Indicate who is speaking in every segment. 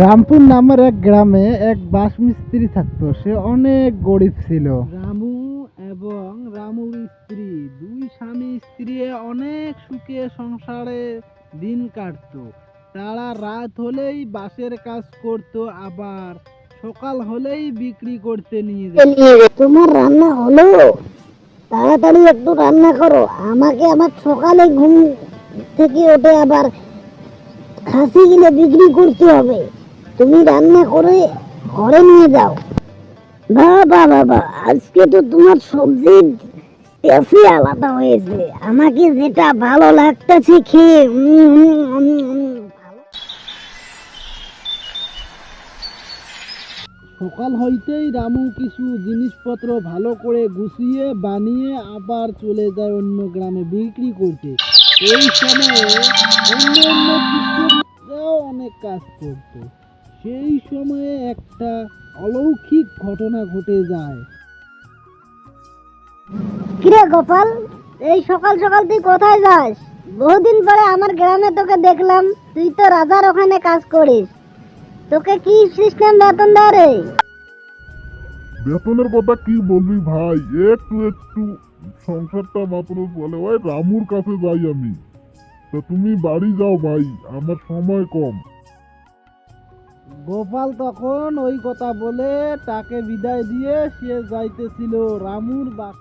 Speaker 1: রামপুর নামের এক গ্রামে এক বাস মিস্ত্রি থাকতো। সে অনেক গরিব ছিল। রামু এবং রামুর স্ত্রী দুই স্বামী স্ত্রী অনেক সুখে সংসারে দিন কাটতো। তারা রাত হলেই বাসের কাজ করতো আবার সকাল হলেই বিক্রি করতে নিয়ে যেত।
Speaker 2: তোমার রান্না হলো? তাড়াতাড়ি একটু রান্না করো। আমাকে আমার সকালে ঘুম থেকে উঠে আবার খাসি গিলে বিক্রি করতে হবে। তুমি রান্না করে ঘরে নিয়ে যাও। বাবা বাবা, আজকে তো তোমার সবজির টেস্টই আলাদা হয়েছে। আমাকে যেটা ভালো লাগতেছে খেয়ে
Speaker 1: সকাল হইতেই রামু কিছু জিনিসপত্র ভালো করে গুছিয়ে বানিয়ে আবার চলে যায় অন্য গ্রামে বিক্রি করতে। এই সময়ে অন্য অন্য কাজ করত। সেই সময়ে একটা অলৌকিক ঘটনা ঘটে যায়।
Speaker 2: কিরে গোপাল এই সকাল সকাল তুই কোথায় যাস? বহুদিন পরে আমার গ্রামে তোকে দেখলাম তুই তো রাজার ওখানে কাজ করিস। তোকে কি সিস্টেম বেতন দেয় রে?
Speaker 3: বেতনের কথা কি বলবি ভাই? একটু একটু সংসারটা মাত্র বলে ওই রামুর কাছে যাই আমি। তো তুমি বাড়ি যাও ভাই আমার সময় কম।
Speaker 1: গোপাল তখন ওই কথা বলে তাকে বিদায় দিয়ে সে যাইতেছিল। রামুর বাস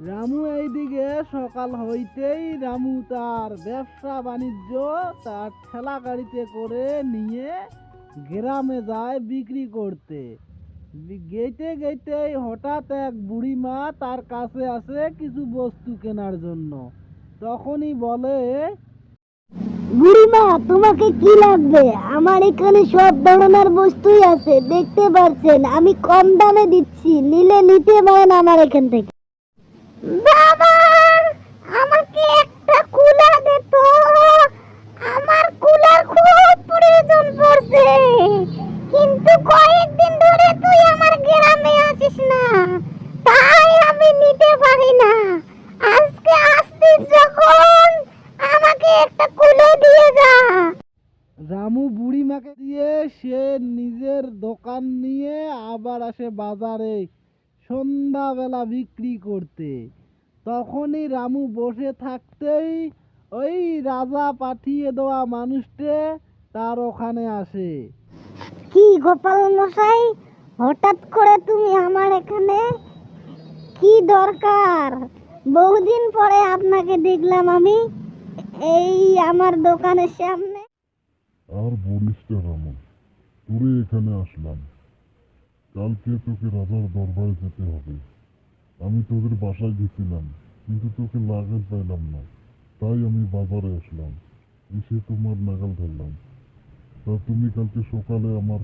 Speaker 1: রামু এইদিকে সকাল হইতেই রামু তার ব্যবসা বাণিজ্য, তার ঠেলা গাড়িতে করে নিয়ে গ্রামে যায় বিক্রি করতে। বি- গেইতে গেইতেই হঠাৎ এক বুড়িমা তার কাছে আসে কিছু বস্তু কেনার জন্য। তখনই বলে
Speaker 2: বুড়িমা, তোমাকে কি লাগবে? আমার এখানে সব ধরনের বস্তুই আছে, দেখতে পাচ্ছেন আমি কম দামে দিচ্ছি, নিলে নিতে পারেন আমার এখান থেকে। বাবা, আমাকে একটা কুলার দে তো। আমার কুলার খুব প্রয়োজন পড়ছে। কিন্তু কয়েকদিন ধরে তুই আমার গ্রামে আসিস না তাই আমি নিতে পারি না আজকে আসছিস যখন আমাকে একটা কুলো দিয়ে যা।
Speaker 1: রামু বুড়িমাকে দিয়ে সে নিজের দোকান নিয়ে আবার আসে বাজারে সন্ধ্যাবেলা বিক্রি করতে। তখনই রামু বসে থাকতেই ওই রাজা পাঠিয়ে দেওয়া মানুষটে তার ওখানে আসে।
Speaker 2: কি গোপাল মশাই হঠাৎ করে তুমি আমার এখানে? কি দরকার? বহুদিন পরে আপনাকে দেখলাম আমি। এই আমার দোকানের সামনে।
Speaker 3: আর বলিস না রামু তোরে এখানে আসলাম। কালকে তোকে রাজার দরবারে যেতে হবে। আমি তোদের বাসায় গেছিলাম কিন্তু তোকে লাগাল পাইলাম না। তাই আমি বাজারে আসলাম এসে তোমার নাগাল ধরলাম। তা তুমি কালকে সকালে আমার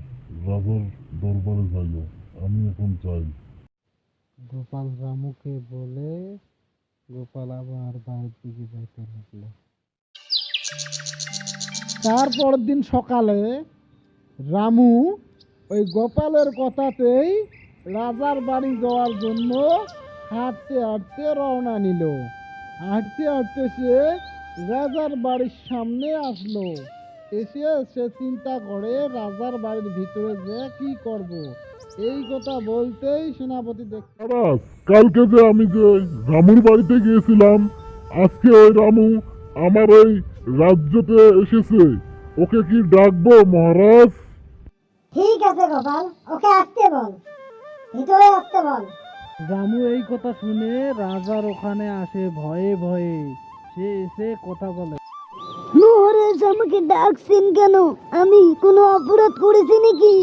Speaker 3: রাজার দরবারে যাইও আমি এখন যাই।
Speaker 1: গোপাল রামুকে বলে গোপাল আবার বাড়ির দিকে যাইতে লাগল। তারপর দিন সকালে রামু ওই গোপালের কথাতেই রাজার বাড়ি যাওয়ার জন্য হাঁটতে হাঁটতে রওনা নিল। হাঁটতে হাঁটতে সে রাজার বাড়ির সামনে আসলো। এসে সে চিন্তা করে, রাজার বাড়ির ভিতরে যে কি করব? এই কথা বলতেই সেনাপতি
Speaker 3: কালকে যে আমি যে রামুর বাড়িতে গিয়েছিলাম, আজকে ওই রামু আমার ওই রাজ্যতে এসেছে। ওকে কি ডাকবো মহারাজ?
Speaker 2: ঠিক আছে গোপাল ওকে আসতে বল। ভিতরে আসতে বল।
Speaker 1: রামু এই কথা শুনে রাজার ওখানে আসে ভয়ে ভয়ে। সে এসে কথা বলে।
Speaker 2: মহারাজ আমাকে ডাকছেন কেন? আমি কোনো অপরাধ করেছি নাকি?